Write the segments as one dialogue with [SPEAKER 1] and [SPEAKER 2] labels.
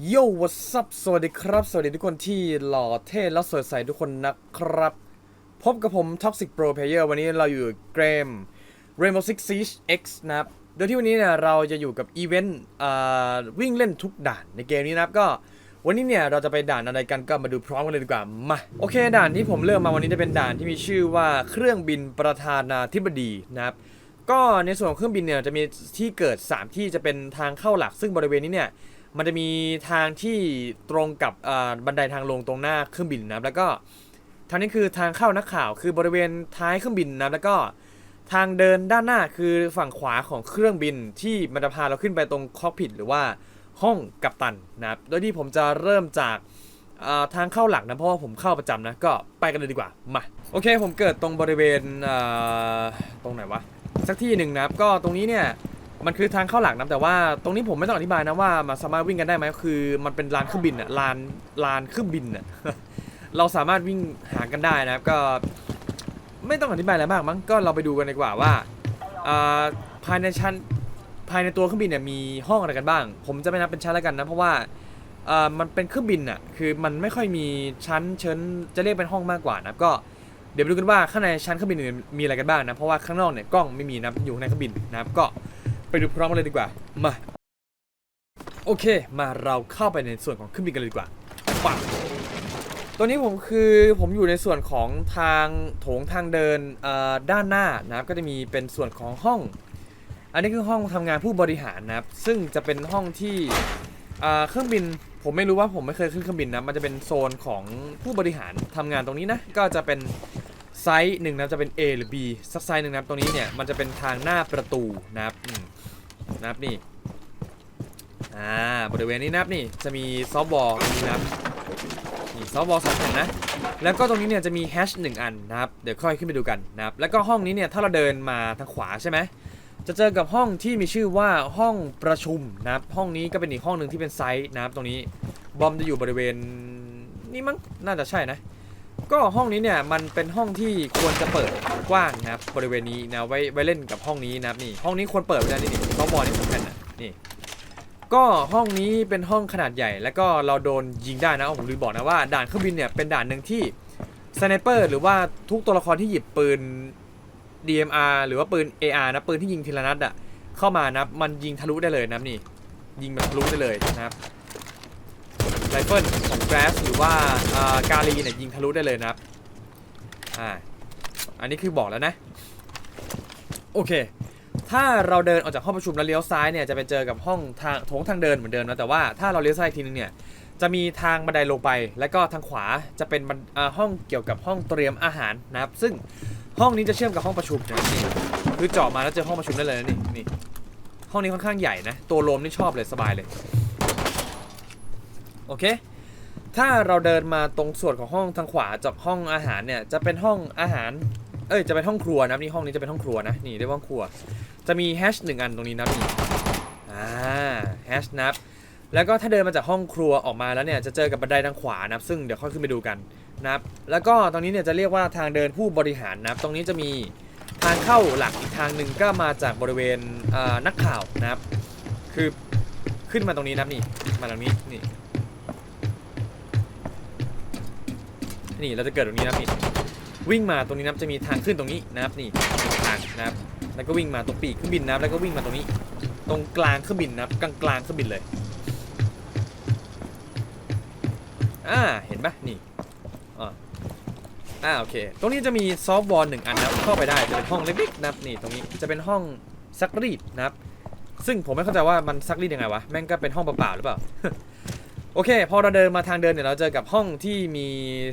[SPEAKER 1] โย่ what's up สวัสดีครับ สวัสดีทุกคนที่หล่อเท่และสดใสทุกคนนะครับ พบกับผม Toxic Pro Player วันนี้เราอยู่เกม Rainbow Six Siege X นะครับ โดยที่วันนี้เนี่ยเราจะอยู่กับอีเวนต์วิ่งเล่นทุกด่านในเกมนี้นะครับก็วันนี้เนี่ยเราจะไปด่านอะไรกันก็มาดูพร้อมกันเลยดีกว่ามาโอเค ด่านที่ผมเลือกมาวันนี้จะเป็นด่านที่มีชื่อว่าเครื่องบินประธานาธิบดีนะครับก็ในส่วนของเครื่องบินเนี่ยจะมีที่เกิด 3 ที่จะเป็นทางเข้าหลักซึ่งบริเวณนี้เนี่ย มันจะมีทางที่ตรงกับบันไดทางลงตรงหน้าเครื่องบินนะแล้วก็ทางนี้คือทางเข้านักข่าวคือบริเวณท้ายเครื่องบินนะแล้วก็ทางเดินด้านหน้าคือฝั่งขวาของเครื่องบินที่มันจะพาเราขึ้นไปตรงคอกพิทหรือว่าห้องกัปตันนะครับโดยที่ผมจะเริ่มจากทางเข้าหลักนะเพราะว่าผมเข้าประจำนะก็ไปกันเลยดีกว่ามาโอเค ผมเกิดตรงบริเวณตรงไหนวะสักที่หนึ่งนะครับก็ตรงนี้เนี่ย มันคือทางเข้าหลักนะแต่ว่าตรงนี้ผมไม่ต้องอธิบายนะว่ามันสามารถวิ่งกันได้ไหมคือ มันเป็นลานเครื่องบินอะลานลานเครื่องบินอะเราสามารถวิ่งหากันได้นะครับก็ ไม่ต้องอธิบายอะไรมากมั้งก็เราไปดูกันดีกว่าว่าภายในชั้นภายในตัวเครื่องบินเนี่ยมีห้องอะไรกันบ้าง ผมจะไม่นับเป็นชั้นแล้วกันนะเพราะว่ามันเป็นเครื่องบินอะคือมันไม่ค่อยมีชั้นเชิญจะเรียกเป็นห้องมากกว่านะครับก็เดี๋ยวไปดูกันว่าข้างในชั้นเครื่องบินมีอะไรกันบ้างนะเพราะว่าข้างนอกเนี่ยกล้องไม่มีนะอยู่ในเครื่องบินนะครับก็ ไปดูพร้อมกันเลยดีกว่า มา โอเค มาเราเข้าไปในส่วนของเครื่องบินกันเลยดีกว่าปังตัวนี้ผมคือผมอยู่ในส่วนของทางโถงทางเดินด้านหน้านะครับ ก็จะมีเป็นส่วนของห้อง อันนี้คือห้องทำงานผู้บริหารนะครับ ซึ่งจะเป็นห้องที่เอ่อเครื่องบินผมไม่รู้ว่าผมไม่เคยขึ้นเครื่องบินนะ มันจะเป็นโซนของผู้บริหารทำงานตรงนี้นะ ก็จะเป็น ไซส์หนึ่งนะจะเป็น A หรือ B สักไซส์หนึ่งนะครับตรงนี้เนี่ยมันจะเป็นทางหน้าประตูนะครับนะครับนี่อ่าบริเวณนี้นะครับนี่จะมีซอฟต์บอลนี่นะครับนี่ซอฟต์บอลสองแผ่นนะแล้วก็ตรงนี้เนี่ยจะมีแฮชหนึ่งอันนะครับเดี๋ยวค่อยขึ้นไปดูกันนะครับแล้วก็ห้องนี้เนี่ยถ้าเราเดินมาทางขวาใช่ไหมจะเจอกับห้องที่มีชื่อว่าห้องประชุมนะครับห้องนี้ก็เป็นอีกห้องหนึ่งที่เป็นไซส์นะครับตรงนี้บอมจะอยู่บริเวณนี่มั้งน่าจะใช่นะ ก็ห้องนี้เนี่ยมันเป็นห้องที่ควรจะเปิดกว้างนะครับบริเวณนี้นะไว้ไว้เล่นกับห้องนี้นะครับนี่ห้องนี้ควรเปิดไว้นะนี่นี่เขาบอลนี่สำคัญนะนี่ก็ห้องนี้เป็นห้องขนาดใหญ่ แล้วก็เราโดนยิงได้นะผมลืมบอกนะว่าด่านเครื่องบินเนี่ยเป็นด่านหนึ่งที่สไนเปอร์หรือว่าทุกตัวละครที่หยิบปืน DMR หรือว่าปืน AR นะปืนที่ยิงทีละนัดอะเข้ามานะมันยิงทะลุได้เลยนะนี่ยิงแบบทะลุได้เลยนะครับ ไรเฟิลของแกรสหรือว่าากาลีเนี่ยยิงทะลุได้เลยนะครับอ่าอันนี้คือบอกแล้วนะ โอเค ถ้าเราเดินออกจากห้องประชุมแล้วเลี้ยวซ้ายเนี่ยจะไปเจอกับห้องทางโถงทางเดินเหมือนเดิมนะแต่ว่าถ้าเราเลี้ยวซ้ายอีกทีนึงเนี่ยจะมีทางบันไดลงไป แล้วก็ทางขวาจะเป็นห้องเกี่ยวกับห้องเตรียมอาหารนะครับ ซึ่งห้องนี้จะเชื่อมกับห้องประชุมนะนี่คือเจาะมาแล้วเจอห้องประชุมได้เลยนะนี่นี่ห้องนี้ค่อนข้างใหญ่นะ ตัวโลมนี่ชอบเลยสบายเลย อเค ถ้าเราเดินมาตรงส่วนของห้องทางขวาจากห้องอาหารเนี่ยจะเป็นห้องอาหาร เอ้ยจะเป็นห้องครัวนะนี่ห้องนี้จะเป็นห้องครัวนะนี่เรียกว่าห้องครัว จะมีแฮชหนึ่งอันตรงนี้นะนี่อ่าแฮชนับแล้วก็ถ้าเดินมาจากห้องครัวออกมาแล้วเนี่ยจะเจอกับบันไดทางขวานับซึ่งเดี๋ยวค่อยขึ้นไปดูกันนะครับแล้วก็ตรงนี้เนี่ยจะเรียกว่าทางเดินผู้บริหารนะครับตรงนี้จะมีทางเข้าหลักอีกทางหนึ่งก็มาจากบริเวณนักข่าวนะครับ คือขึ้นมาตรงนี้นับนี่มาตรงนี้นี่ นี่เราจะเกิดตรงนี้นะนี่วิ่งมาตรงนี้นับจะมีทางขึ้นตรงนี้นะครับนี่ทางนะครับแล้วก็วิ่งมาตรงปีกเครื่องบินนับแล้วก็วิ่งมาตรงนี้ ตรงกลางเครื่องบินนะครับกลางกลางเครื่องบินเลยอ่าเห็นปะนี่อ่าอ่าโอเค ตรงนี้จะมีซอฟต์วอลหนึ่งอันนับเข้าไปได้จะเป็นห้องเล็กๆนะครับนี่ตรงนี้จะเป็นห้องซักรีดนะครับ ซึ่งผมไม่เข้าใจว่ามันซักรีดยังไงวะแม่งก็เป็นห้องเปล่าๆหรือเปล่า โอเค พอเราเดินมาทางเดินเนี่ยเราเจอกับห้องที่มี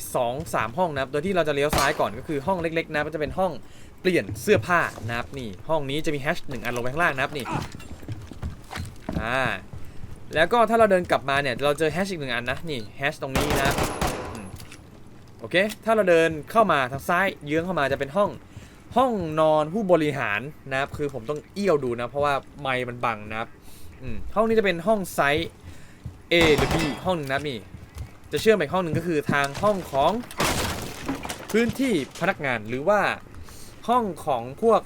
[SPEAKER 1] 2 3 ห้องนะครับ โดยที่เราจะเลี้ยวซ้ายก่อนก็คือห้องเล็กๆนะก็จะเป็นห้องเปลี่ยนเสื้อผ้านะครับนี่ ห้องนี้จะมีแฮชหนึ่งอันลงไปข้างล่างนะครับนี่อ่าแล้วก็ถ้าเราเดินกลับมาเนี่ยเราเจอแฮชอีกหนึ่งอันนะนี่แฮชตรงนี้นะโอเค ถ้าเราเดินเข้ามาทางซ้ายเยื้องเข้ามาจะเป็นห้องห้องนอนผู้บริหารนะครับคือผมต้องเอี้ยวดูนะ เพราะว่าไมค์มันบังนะครับห้องนี้จะเป็นห้องไซส์ A หรือ B ห้องหนึงนะครับนี่จะเชื่อมไปอีกห้องหนึ่งก็คือทางห้องของพื้นที่พนักงานหรือว่าห้องของพวก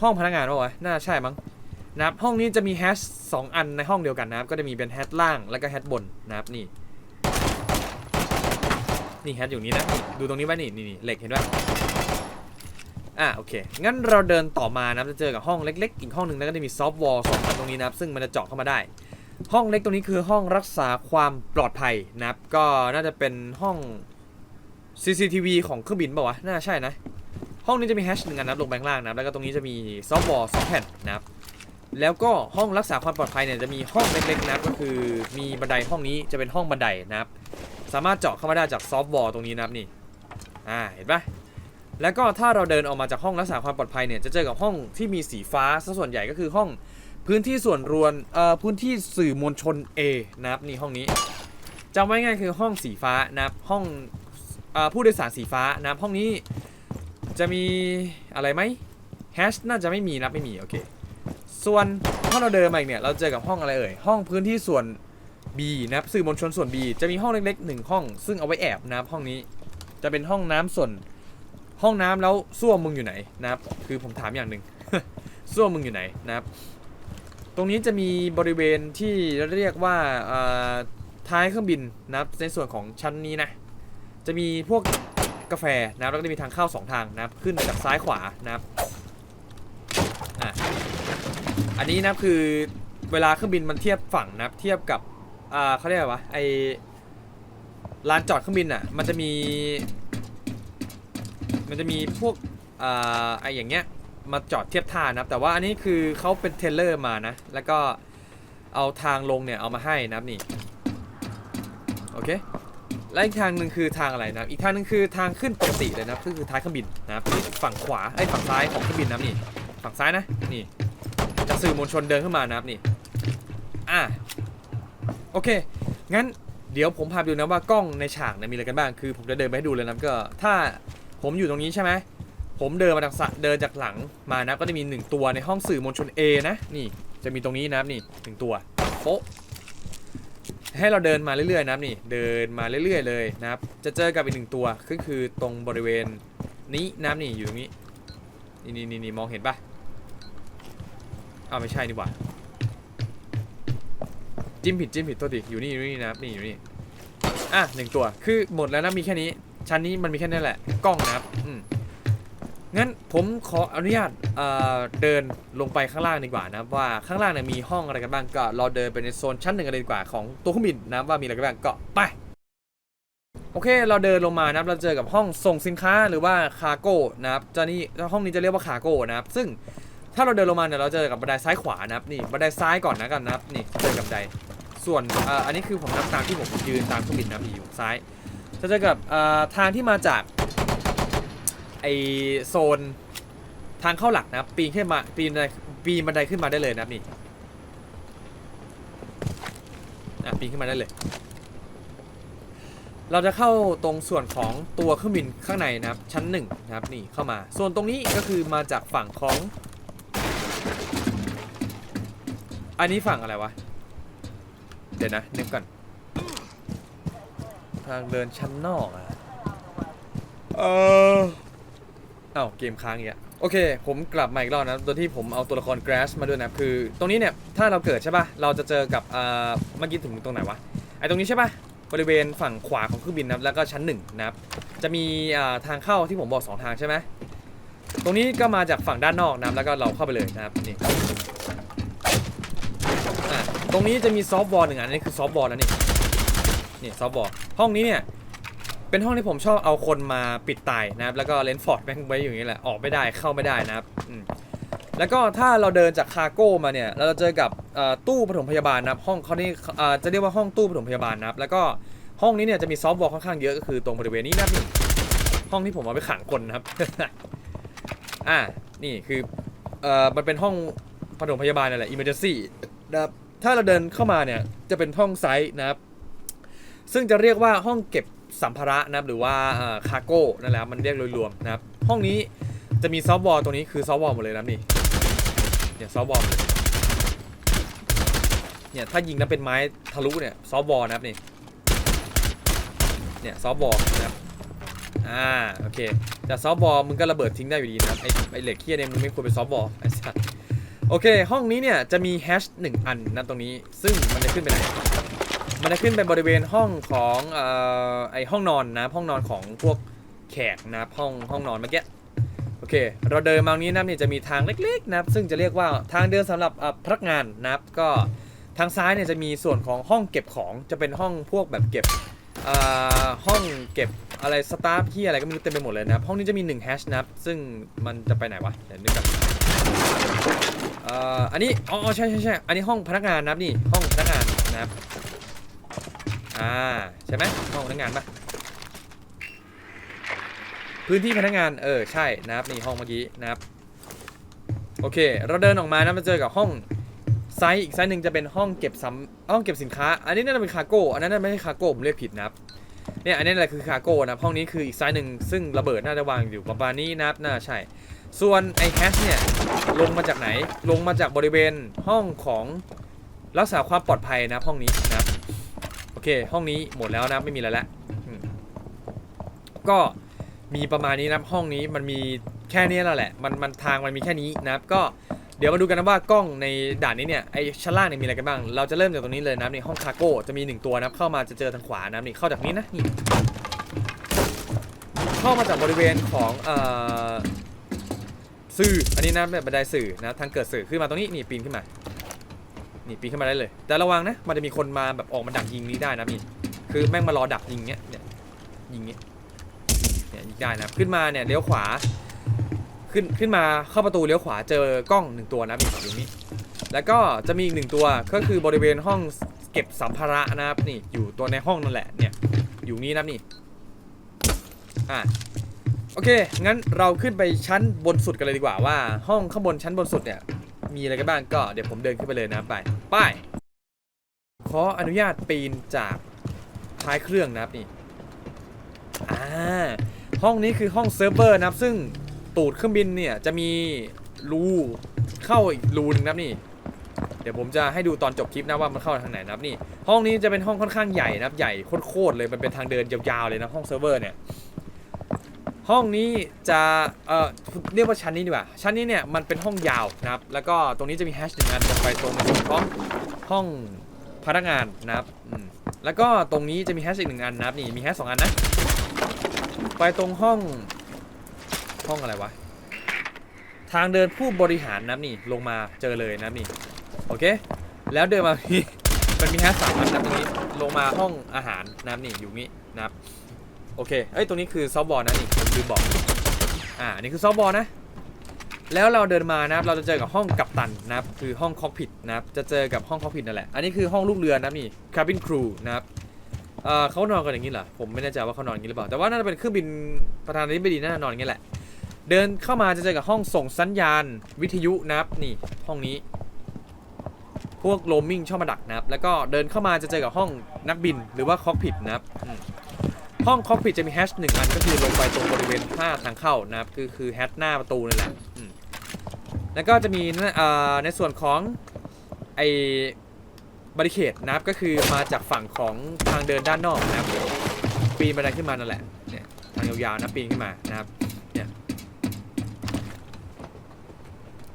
[SPEAKER 1] ห้องพนักงานวะวะน่าใช่มั้งนะครับห้องนี้จะมีแฮชสองอันในห้องเดียวกันนะครับก็จะมีเป็นแฮชล่างแล้วก็แฮชบนนะครับนี่นี่แฮชอยู่นี้นะดูตรงนี้ไว้นี่นี่เหล็กเห็นไหม อะโอเค งั้นเราเดินต่อมานะจะเจอกับห้องเล็กๆ อีกห้องหนึ่งแล้วก็จะมีซอฟต์วอลสองอันตรงนี้นะครับซึ่งมันจะเจาะเข้ามาได้ ห้องเล็กตรงนี้คือห้องรักษาความปลอดภัยนะครับ ก็น่าจะเป็นห้อง CCTV ของเครื่องบินป่าวะ น่าใช่นะ ห้องนี้จะมีแฮชหนึ่งอันนะครับลงไปข้างล่างนะครับแล้วก็ตรงนี้จะมีซอฟต์วอลสองแผ่นนะครับ แล้วก็ห้องรักษาความปลอดภัยเนี่ยจะมีห้องเล็กๆนะครับก็คือมีบันไดห้องนี้จะเป็นห้องบันไดนะครับ สามารถเจาะเข้ามาได้จากซอฟต์วอลตรงนี้นะครับนี่ อ่า เห็นปะ แล้วก็ถ้าเราเดินออกมาจากห้องรักษาความปลอดภัยเนี่ยจะเจอกับห้องที่มีสีฟ้าซะส่วนใหญ่ก็คือห้องพื้นที่ส่วนรวมเอ่อพื้นที่สื่อมวลชน A นะครับนี่ห้องนี้จำไว้ง่ายคือห้องสีฟ้านะครับห้องอผู้โดยสารสีฟ้านะครับห้องนี้จะมีอะไรไหมแฮชน่าจะไม่มีนะไม่มีโอเคส่วนถ้าเราเดินมาอีกเนี่ยเราเจอกับห้องอะไรเอ่ยห้องพื้นที่ส่วน B นะครับสื่อมวลชนส่วน B จะมีห้องเล็กๆหนึ่งห้อง ซึ่งเอาไว้แอบนะครับห้องนี้จะเป็นห้องน้ำส่วน ห้องน้ำแล้วส้วมมึงอยู่ไหนนะครับ คือผมถามอย่างหนึ่งส้วมมึงอยู่ไหนนะครับ ตรงนี้จะมีบริเวณที่เรียกว่าท้ายเครื่องบินนะครับในส่วนของชั้นนี้นะ จะมีพวกกาแฟนะครับแล้วก็จะมีทางเข้าสองทางนะครับ ขึ้นจากซ้ายขวานะครับอะอันนี้นะค,คือเวลาเครื่องบินมันเทียบฝั่งนะครับเทียบกับอ่าเขาเรียกอะไรวะไอลานจอดเครื่องบินอะมันจะมี มันจะมีพวกอ่าไออย่างเงี้ยมาจอดเทียบท่านะครับแต่ว่าอันนี้คือเขาเป็นเทรลเลอร์มานะ แล้วก็เอาทางลงเนี่ยเอามาให้นะครับนี่โอเคและอีกทางหนึ่งคือทางอะไรนะอีกทางหนึ่งคือทางขึ้นปกติเลยนะก็คือท้ายเครื่องบินนะครับฝั่งขวาไอ้ฝั่งซ้ายของเครื่องบินนะนี่ฝั่งซ้ายนะนี่จะสื่อมวลชนเดินขึ้นมานะครับนี่อะโอเค งั้นเดี๋ยวผมพาไปดูนะว่ากล้องในฉากเนี่ยมีอะไรกันบ้าง คือผมจะเดินไปให้ดูเลยนะก็ถ้า ผมอยู่ตรงนี้ใช่ไหมผมเดินมาจากสะเดินจากหลังมานะก็จะมีหนึ่งตัวในห้องสื่อมวลชน A นะนี่จะมีตรงนี้นะครับนี่หนึ่งตัวโป๊ะให้เราเดินมาเรื่อยๆนะครับนี่เดินมาเรื่อย ๆ เลยนะครับ จะเจอกับอีกหนึ่งตัวก็คือตรงบริเวณนี้นะครับนี่อยู่ตรงนี้นี่นี่นี่มองเห็นปะอ้าวไม่ใช่นี่หว่าจิ้มผิดจิ้มผิดโทษทีอยู่นี่อยู่นี่นะครับนี่อยู่นี่อะหนึ่งตัวคือหมดแล้วนะมีแค่นี้ ชั้นนี้มันมีแค่นี้แหละ กล้องนะครับอืมงั้นผมขออนุญาตเอ่อเดินลงไปข้างล่างดีกว่านะครับว่าข้างล่างเนี่ยมีห้องอะไรกันบ้างก็เราเดินไปในโซนชั้นหนึ่งกันเลยดีกว่าของตัวเครื่องบินนะครับว่ามีอะไรกันบ้างก็ไป โอเคเราเดินลงมานะครับเราเจอกับห้องส่งสินค้าหรือว่าคาร์โก้นะครับจะนี่ห้องนี้จะเรียกว่าคาร์โก้นะครับ ซึ่งถ้าเราเดินลงมาเนี่ยเราเจอกับบันไดซ้ายขวานะครับนี่บันไดซ้ายก่อนนะกันนะครับนี่เจอกับบันไดส่วนเอ่ออันนี้คือผมนับตามที่ผมยืนตามเครื่องบินนะพี่อยู่ซ้าย จะเจอกับทางที่มาจากไอโซนทางเข้าหลักนะปีนขึ้นมาปีนบันไดปีนบันไดขึ้นมาได้เลยนะนี่อะปีนขึ้นมาได้เลย เราจะเข้าตรงส่วนของตัวเครื่องบินข้างในนะครับ ชั้นหนึ่งนะครับนี่เข้ามา ส่วนตรงนี้ก็คือมาจากฝั่งของ อันนี้ฝั่งอะไรวะ เดี๋ยวนะนึกก่อน ทางเดินชั้นนอกอะเออเอ้าเกมค้างอีกอะโอเค ผมกลับมาอีกรอบนะโดยที่ผมเอาตัวละคร Grass มาด้วยนะคือ ตรงนี้เนี่ย ถ้าเราเกิดใช่ป่ะ เราจะเจอกับอ่าเมื่อกี้ถึงตรงไหนวะ ไอ้ตรงนี้ใช่ป่ะ บริเวณฝั่งขวาของเครื่องบินนะครับแล้วก็ชั้นหนึ่งนะครับ จะมีอ่าทางเข้าที่ผมบอกสองทางใช่ไหม ตรงนี้ก็มาจากฝั่งด้านนอกนะครับแล้วก็เราเข้าไปเลยนะครับนี่อะตรงนี้จะมีซอฟต์บอลหนึ่งอันนี้คือซอฟต์บอลแล้วนี่ นี่ซอฟต์บอล ห้องนี้เนี่ยเป็นห้องที่ผมชอบเอาคนมาปิดตายนะครับ แล้วก็เลนฟอร์ดแม่งไว้อยู่างนี้แหละ ออกไม่ได้เข้าไม่ได้นะครับแล้วก็ถ้าเราเดินจากคารโก้มาเนี่ย เราจะเจอกับตู้ปฐมพยาบาลนะครับ ห้องเขานี่จะเรียกว่าห้องตู้ปฐมพยาบาลนะครับ แล้วก็ห้องนี้เนี่ยจะมีซอฟต์บอลค่อนข้างเยอะก็คือตรงบริเวณนี้นะครับนี่ห้องที่ผมเอาไปขังคนนะครับ อ่า นี่คือเอ่อมันเป็นห้องปฐมพยาบาลนั่นแหละ emergency นะครับ ถ้าเราเดินเข้ามาเนี่ยจะเป็นห้องไซส์นะครับ ซึ่งจะเรียกว่าห้องเก็บสัมภาระนะครับหรือว่าคาร์โก้นั่นแหละมันเรียกโดยรวมนะครับ ห้องนี้จะมีซอฟต์บอลตรงนี้คือซอฟต์บอลหมดเลยนะนี่เนี่ยซอฟต์บอลเนี่ยถ้ายิงแล้วเป็นไม้ทะลุเนี่ยซอฟต์บอลนะครับนี่เนี่ยซอฟต์บอลนะครับอ่าโอเคแต่ซอฟต์บอลมึงก็ระเบิดทิ้งได้อยู่ดีนะครับไอไอเหล็กเคียเนี่ยมึงไม่ควรเป็นซอฟต์บอลไอ้สัสโอเค ห้องนี้เนี่ยจะมีแฮชหนึ่งอันนะตรงนี้ซึ่งมันจะขึ้นไปไหน มันจะขึ้นไปบริเวณห้องของเอ่อไอห้องนอนนะห้องนอนของพวกแขกนะห้องห้องนอนเมื่อกี้โอเค เราเดินมาตรงนี้นับเนี่ยจะมีทางเล็กๆนะซึ่งจะเรียกว่าทางเดินสำหรับพนักงานนับก็ทางซ้ายเนี่ยจะมีส่วนของห้องเก็บของจะเป็นห้องพวกแบบเก็บห้องเก็บอะไรสตาฟที่อะไรก็ไม่รู้เต็มไปหมดเลยนะห้องนี้จะมี1แฮชนับซึ่งมันจะไปไหนวะเดี๋ยวนึกกันเอ่ออันนี้อ๋อใช่ใช่ใช่อันนี้ห้องพนักงานนับนี่ห้องพนักงานนะครับ อ่าใช่ไหมห้องพนักงานปะพื้นที่พนักงานเออใช่นะครับนี่ห้องเมื่อกี้นะครับโอเค เราเดินออกมานะมาเจอกับห้องไซส์อีกไซส์หนึ่งจะเป็นห้องเก็บสัมห้องเก็บสินค้า อันนี้น่าจะเป็นคาร์โก้อันนั้นน่าไม่ใช่คาร์โก้ผมเรียกผิดนะครับเนี่ยอันนี้แหละคือคาร์โก้นะห้องนี้คืออีกไซส์หนึ่งซึ่งระเบิดน่าจะวางอยู่ประมาณนี้นะครับน่าใช่ ส่วนไอ้แฮชเนี่ยลงมาจากไหนลงมาจากบริเวณห้องของรักษาความปลอดภัยนะห้องนี้นะ เค ห้องนี้หมดแล้วนะไม่มีอะไรแล้วอืมก็มีประมาณนี้นะห้องนี้มันมีแค่นี้แล้วแหละ มันมันทางมันมีแค่นี้นะครับ ก็เดี๋ยวมาดูกันนะว่ากล้องในด่านนี้เนี่ยไอชั้นล่างเนี่ยมีอะไรกันบ้าง เราจะเริ่มจากตรงนี้เลยนะครับนี่ห้องคาร์โก้จะมีหนึ่งตัวนะเข้ามาจะเจอทางขวานะนี่เข้าจากนี้นะนี่เข้ามาจากบริเวณของเอ่อสื่ออันนี้นะแบบบันไดสื่อนะทางเกิดสื่อขึ้นมาตรงนี้นี่ปีนขึ้นมา นี่ปีนขึ้นมาได้เลย แต่ระวังนะ มันจะมีคนมาแบบออกมาดักยิงนี้ได้นะนี่คือแม่งมารอดักยิงเนี้ยเนี่ยยิงเนี้ยเนี่ยยิงได้นะขึ้นมาเนี่ยเลี้ยวขวา ขึ้นขึ้นมาเข้าประตูเลี้ยวขวาเจอกล้องหนึ่งตัวนะมีอยู่นี่แล้วก็จะมีอีกหนึ่งตัวก็คือบริเวณห้องเก็บสัมภาระนะครับนี่อยู่ตัวในห้องนั่นแหละเนี่ยอยู่นี่นะนี่อะโอเค งั้นเราขึ้นไปชั้นบนสุดกันเลยดีกว่าว่า ห้องข้างบนชั้นบนสุดเนี่ยมีอะไรกันบ้างก็เดี๋ยวผมเดินขึ้นไปเลยนะไป ไปขออนุญาตปีนจากท้ายเครื่องนะครับนี่ อ่า ห้องนี้คือห้องเซิร์ฟเวอร์นะครับ ซึ่งตูดเครื่องบินเนี่ยจะมีรูเข้าอีกรูหนึงนะครับนี่ เดี๋ยวผมจะให้ดูตอนจบคลิปนะว่ามันเข้าทางไหนนะครับนี่ ห้องนี้จะเป็นห้องค่อนข้างใหญ่นะครับ ใหญ่โคตรๆเลย มันเป็นทางเดินยาวๆเลยนะห้องเซิร์ฟเวอร์เนี่ย ห้องนี้จะเอ่อเรียกว่าชั้นนี้ดีกว่าชั้นนี้เนี่ยมันเป็นห้องยาวนะครับ แล้วก็ตรงนี้จะมีแฮชหนึ่งอันตรงไปตรงห้องห้องพนักงานนะครับแล้วก็ตรงนี้จะมีแฮชอีกหนึ่งอันนะครับนี่มีแฮชสองอันนะ ไปตรงห้องห้องอะไรวะทางเดินผู้บริหารนะครับนี่ลงมาเจอเลยนะนี่โอเค แล้วเดินมาที่มันมีแฮชสามอันนะตรงนี้ลงมาห้องอาหารนะครับนี่อยู่นี้นะครับ โอเค เอ้ย ตรงนี้คือซอฟบอลนะนี่ผมลืมบอก อ่า นี่คือซอฟบอลนะ แล้วเราเดินมานะครับ เราจะเจอกับห้องกัปตันนะครับ คือห้องคอกพิทนะครับ จะเจอกับห้องคอกพิทนั่นแหละ อันนี้คือห้องลูกเรือนับนี่ cabin crew นะครับ เอ่อเขานอนกันอย่างนี้เหรอ ผมไม่แน่ใจว่าเขานอนอย่างนี้หรือเปล่า แต่ว่าน่าจะเป็นเครื่องบินประธานาธิบดีน่าจะนอนอย่างนี้แหละ เดินเข้ามาจะเจอกับห้องส่งสัญญาณวิทยุนะครับ นี่ห้องนี้พวกโรมมิ่งชอบมาดักนะครับ แล้วก็เดินเข้ามาจะเจอกับห้องนักบินหรือว่าคอกพิทนะครับ ห้องคอกพิทจะมีแฮชหนึ่งอันก็คือลงไปตรงบริเวณผ้าทางเข้านะครับคือคือแฮชหน้าประตูนั่นแหละแล้วก็จะมีนั่นในส่วนของไอ้บริเคดนะครับก็คือมาจากฝั่งของทางเดินด้านนอกนะครับปีนบันไดขึ้นมานั่นแหละเนี่ยทางยาวๆนะปีนขึ้นมานะครับเนี่ย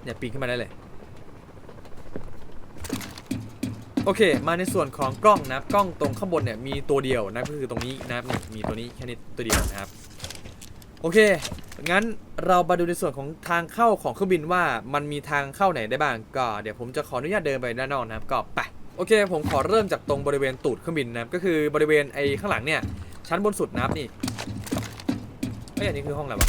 [SPEAKER 1] เนี่ยปีนขึ้นมาได้เลย โอเค มาในส่วนของกล้องนะกล้องตรงข้างบนเนี่ยมีตัวเดียวนะก็คือตรงนี้นะครับนี่มีตัวนี้แค่นี้ตัวเดียวนะครับโอเคงั้นเรามาดูในส่วนของทางเข้าของเครื่องบินว่ามันมีทางเข้าไหนได้บ้างก็เดี๋ยวผมจะขออนุญาตเดินไปด้านนอกนะครับก็ไปโอเค ผมขอเริ่มจากตรงบริเวณตูดเครื่องบินนะก็คือบริเวณไอ้ข้างหลังเนี่ยชั้นบนสุดนะครับนี่เอ้ยอันนี้คือห้องอะไรวะ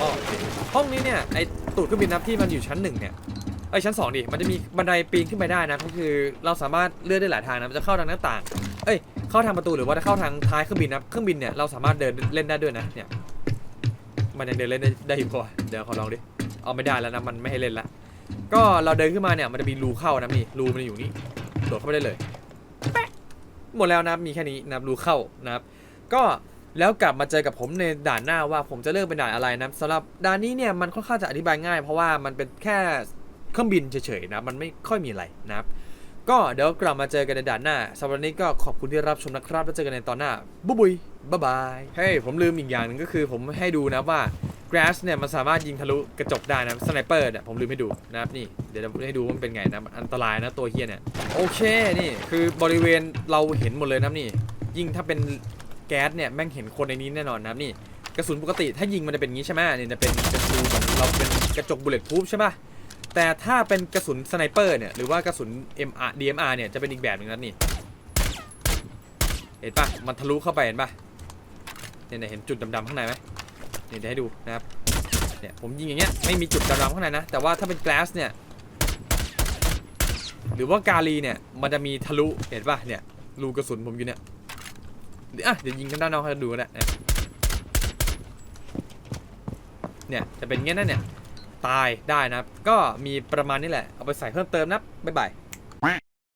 [SPEAKER 1] อ๋อโอห้องนี้เนี่ยไอ้ตูดเครื่องบินนับที่มันอยู่ชั้นหนึ่งเนี่ย อ้ยชั้นสองดิมันจะมีบันไดปีนขึ้นไปได้นะก็คือเราสามารถเลื่อนได้หลายทางนะมันจะเข้าทางหน้าต่าง เอ้ยเข้าทางประตูหรือว่าจะเข้าทางท้ายเครื่องบินนะเครื่องบินเนี่ยเราสามารถเดินเล่นได้ด้วยนะเนี่ยมันยังเดินเล่นได้ได้อยู่ปะวะเดี๋ยวขอลองดิเอาไม่ได้แล้วนะมันไม่ให้เล่นละก็เราเดินขึ้นมาเนี่ยมันจะมีรูเข้านะนี่รูมันอยู่นี่โดดเข้าไปได้เลยแปะหมดแล้วนะมีแค่นี้นะรูเข้านะครับ ก็แล้วกลับมาเจอกับผมในด่านหน้าว่าผมจะเลือกเป็นด่านอะไรนะสำหรับด่านนี้เนี่ยมันค่อนข้างจะอธิบายง่าย เพราะว่ามันเป็นแค่ เครื่องบินเฉยๆนะมันไม่ค่อยมีอะไรนะครับ ก็เดี๋ยวกลับมาเจอกันในด่านหน้าสำหรับวันนี้ก็ขอบคุณที่รับชมนะครับแล้วเจอกันในตอนหน้าบุยบุยบ๊ายบายเฮ้ยผมลืมอีกอย่างหนึ่งก็คือผมให้ดูนะว่าเก grass เนี่ยมันสามารถยิงทะลุกระจกได้นะสไนเปอร์เนี่ยผมลืมให้ดูนะครับนี่เดี๋ยวจะให้ดูว่ามันเป็นไงนะอันตรายนะตัวเฮียเนี่ยโอเคนี่คือบริเวณเราเห็นหมดเลยนะนี่ ยิ่งถ้าเป็นแก๊สเนี่ยแม่งเห็นคนในนี้แน่นอนนะครับนี่กระสุนปกติถ้ายิงมันจะเป็นงี้ใช่ไหมนี่จะเป็นกระสุนเหมือนเราเป็นกระจกบุลเลตพูฟใช่ปะ แต่ถ้าเป็นกระสุนสไนเปอร์เนี่ยหรือว่ากระสุน MR DMR เนี่ยจะเป็นอีกแบบหนึ่งนะนี่ เห็นปะมันทะลุเข้าไปเห็นปะเนี่ยเนี่ยเห็นจุดดำๆข้างในไหมเนี่ยเดี๋ยวให้ดูนะครับเนี่ยผมยิงอย่างเงี้ยไม่มีจุดดำๆข้างในนะแต่ว่าถ้าเป็น glass เนี่ยหรือว่ากาลีเนี่ยมันจะมีทะลุเห็นปะเนี่ยรูกระสุนผมอยู่เนี่ยเดี๋ยวอะเดี๋ยวยิงกันด้านนอกให้ดูก็ได้นะเนี่ยจะเป็นอย่างเงี้ยนะเนี่ย ตายได้นะครับ ก็มีประมาณนี้แหละ เอาไปใส่เพิ่มเติมนับบ๊ายบาย